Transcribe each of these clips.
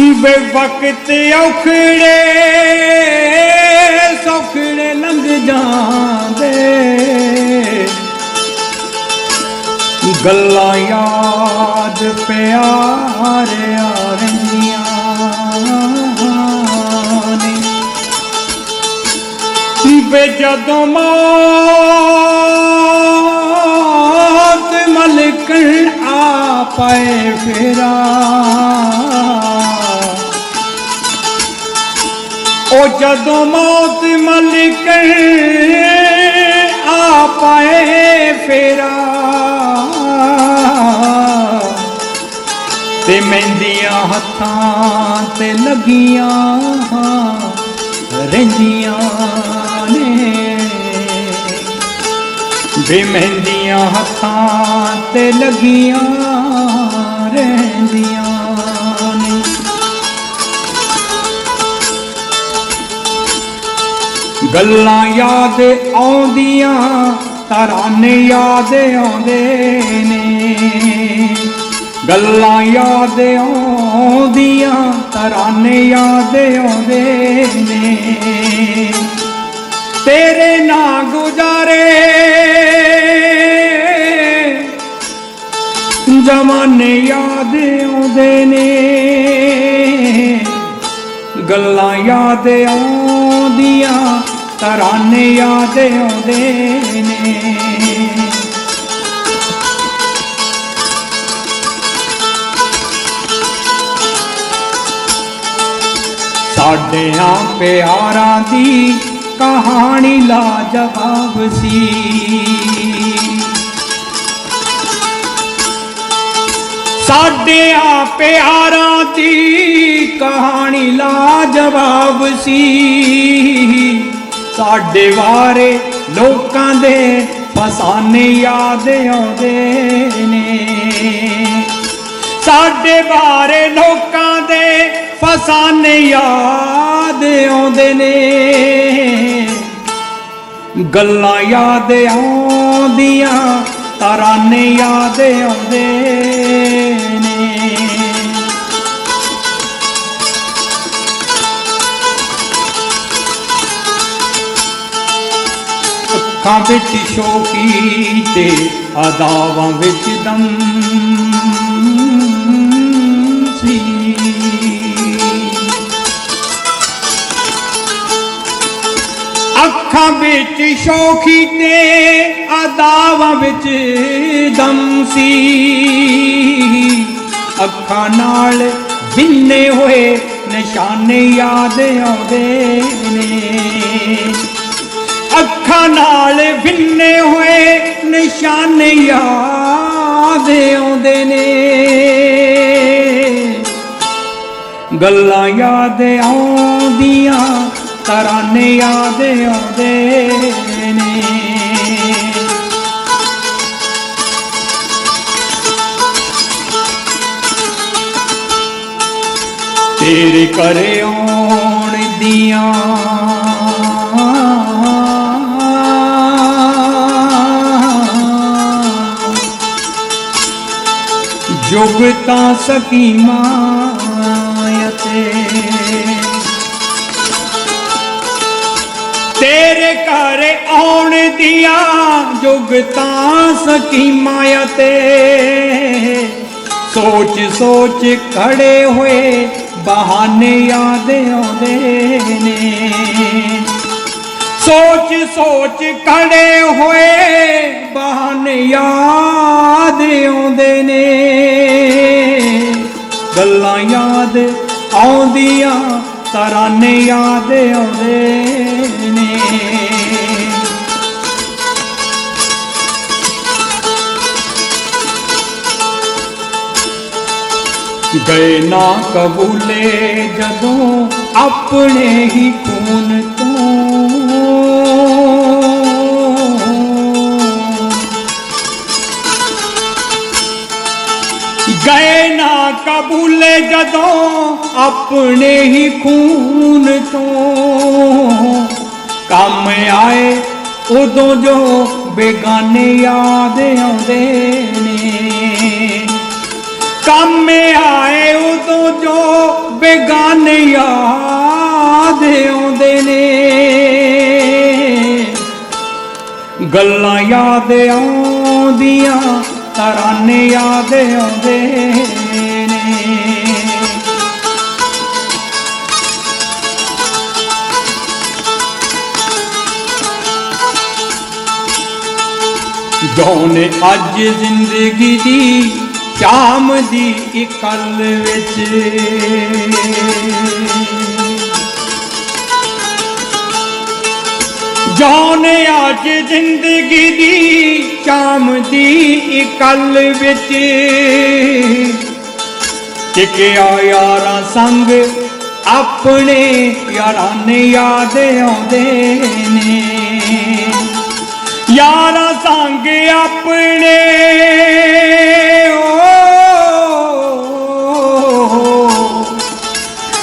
ਬੇ ਵਕਤ ਔਖੜੇ, ਸੌਖੜੇ ਲੰਘ ਜਾਂਦੇ। ਗੱਲਾਂ ਯਾਦ ਪਿਆਰਿਆ ਰਹਿੰਦੀਆਂ ਨੇ। ਬੇ ਜਦੋਂ ਮੌਤ ਮਲਕਣ ਆ ਪਏ ਫੇਰਾ ਉਹ ਜਦੋਂ ਮੌਤ ਮਲਿਕ ਆ ਪਾਏ ਫੇਰਾ। ਤੇ ਮਹਿੰਦੀਆਂ ਹੱਥਾਂ ਤੇ ਲੱਗੀਆਂ ਰਹਿੰਦੀਆਂ ਨੇ। ਵੀ ਮਹਿੰਦੀਆਂ ਹੱਥਾਂ ਤੇ ਲੱਗੀਆਂ ਰਹਿੰਦੀਆਂ ਗੱਲਾਂ ਯਾਦ ਆਉਂਦੀਆਂ, ਤਰਾਨੇ ਯਾਦ ਆਉਂਦੇ ਨੇ। ਗੱਲਾਂ ਯਾਦ ਆਉਂਦੀਆਂ, ਤਰਾਨੇ ਯਾਦ ਆਉਂਦੇ ਨੇ। ਤੇਰੇ ਨਾ ਗੁਜ਼ਾਰੇ ਜ਼ਮਾਨੇ ਯਾਦ ਆਉਂਦੇ ਨੇ। ਗੱਲਾਂ ਯਾਦ ਆਉਂਦੀਆਂ ਤਰਾਨੇ ਯਾਦ ਆਉਂਦੇ ਨੇ। ਸਾਡਿਆਂ ਪਿਆਰਾਂ ਦੀ ਕਹਾਣੀ ਲਾ ਜਵਾਬ ਸੀ। ਸਾਡੇ ਆ ਪਿਆਰਾਂ ਦੀ ਕਹਾਣੀ ਲਾ ਜਵਾਬ ਸੀ। ਸਾਡੇ ਬਾਰੇ ਲੋਕਾਂ ਦੇ ਫਸਾਨੇ ਯਾਦ ਆਉਂਦੇ ਨੇ। ਸਾਡੇ ਬਾਰੇ ਲੋਕਾਂ ਦੇ ਫਸਾਨੇ ਯਾਦ ਆਉਂਦੇ ਨੇ। ਗੱਲਾਂ ਯਾਦ ਆਉਂਦੀਆਂ, ਤਰਾਨੇ ਯਾਦ ਆਉਂਦੇ ਅੱਖਾਂ ਵਿੱਚ ਸ਼ੋਕੀ ਤੇ ਅਦਾਵਾਂ ਵਿੱਚ ਦਮ ਸੀ। ਅੱਖਾਂ ਵਿੱਚ ਸ਼ੋਖੀ ਤੇ ਅਦਾਵਾਂ ਵਿੱਚ ਦਮ ਸੀ। ਅੱਖਾਂ ਨਾਲ ਬਿੰਨੇ ਹੋਏ ਨਿਸ਼ਾਨੇ ਯਾਦ ਆਉਂਦੇ ਨੇ। ਅੱਖਾਂ ਨਾਲ ਬਿੰਨੇ ਹੋਏ ਨਿਸ਼ਾਨੇ ਯਾਦ ਆਉਂਦੇ ਨੇ। ਗੱਲਾਂ ਯਾਦ ਆਉਂਦੀਆਂ, ਤਰਾਨੇ ਯਾਦ ਆਉਂਦੇ ਨੇ। ਤੇਰੇ ਕਰਿਓ ਜੁਗਤਾ ਸਕੀਮਾਂ ਤੇਰੇ ਘਰ ਆਉਣ ਦੀਆਂ ਜੁਗਤਾਂ ਸਕੀਮਾਂ ਅਤੇ ਸੋਚ ਸੋਚ ਖੜੇ ਹੋਏ ਬਹਾਨੇ ਯਾਦ ਆਉਂਦੇ ਨੇ। ਸੋਚ ਸੋਚ ਖੜੇ ਹੋਏ ਬਹਾਨੇ ਯਾਦ ਆਉਂਦੇ ਨੇ। ਗੱਲਾਂ ਯਾਦ ਆਉਂਦੀਆਂ ਤਰਾਨੇ ਯਾਦ ਆਉਂਦੇ ਨੇ। ਗਏ ਨਾ ਕਬੂਲੇ ਜਦੋਂ ਆਪਣੇ ਹੀ ਖੂਨ ਗਏ ਨਾ ਕਬੂਲੇ ਜਦੋਂ ਆਪਣੇ ਹੀ ਖੂਨ ਤੋਂ ਕੰਮ ਆਏ ਉਦੋਂ ਜੋ ਬੇਗਾਨੇ ਯਾਦ ਆਉਂਦੇ ਨੇ। ਕੰਮ ਆਏ ਉਦੋਂ ਜੋ ਬੇਗਾਨੇ ਯਾਦ ਆਉਂਦੇ ਨੇ। ਗੱਲਾਂ ਯਾਦ ਆਉਂਦੀਆਂ ਤਰਾਨੇ ਯਾਦ ਆਉਂਦੇ ਨੇ। ਜੋਨੇ ਅੱਜ ਜ਼ਿੰਦਗੀ ਦੀ ਸ਼ਾਮ ਦੀ ਇਕੱਲ ਵਿੱਚ। ਜੋਨੇ ਅੱਜ ਜ਼ਿੰਦਗੀ ਦੀ ਸ਼ਾਮ ਦੀ ਇਕੱਲ ਵਿੱਚ। ਟਿਕਿਆ ਯਾਰਾਂ ਸੰਗ ਆਪਣੇ ਯਾਰਾਂ ਨੇ ਯਾਦ ਆਉਂਦੇ ਨੇ। ਯਾਰਾਂ ਸੰਗ ਆਪਣੇ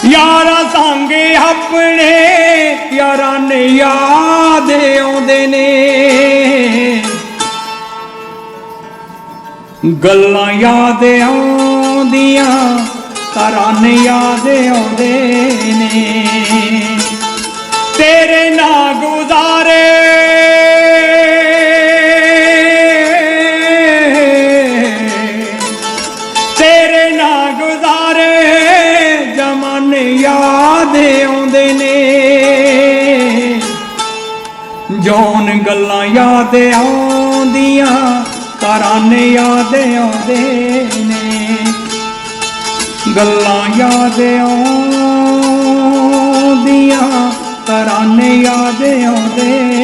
ਯਾਰਾਂ ਸੰਗ ਆਪਣੇ ਯਾਰਾਂ ਨੇ ਯਾਦ ਆਉਂਦੇ ਨੇ। ਗੱਲਾਂ ਯਾਦ ਆਉਂਦੀਆਂ ਤਰਾਨੇ ਯਾਦ ਆਉਂਦੇ ਨੇ। ਤੇਰੇ ਨਾਲ ਗੁਜ਼ਾਰੇ ਜੋਨ ਗੱਲਾਂ ਯਾਦ ਆਉਂਦੀਆਂ? ਤਰਾਨੇ ਯਾਦ ਆਉਂਦੇ ਨੇ। ਗੱਲਾਂ ਯਾਦ ਆਉਂਦੀਆਂ ਤਰਾਨੇ ਯਾਦ ਆਉਂਦੇ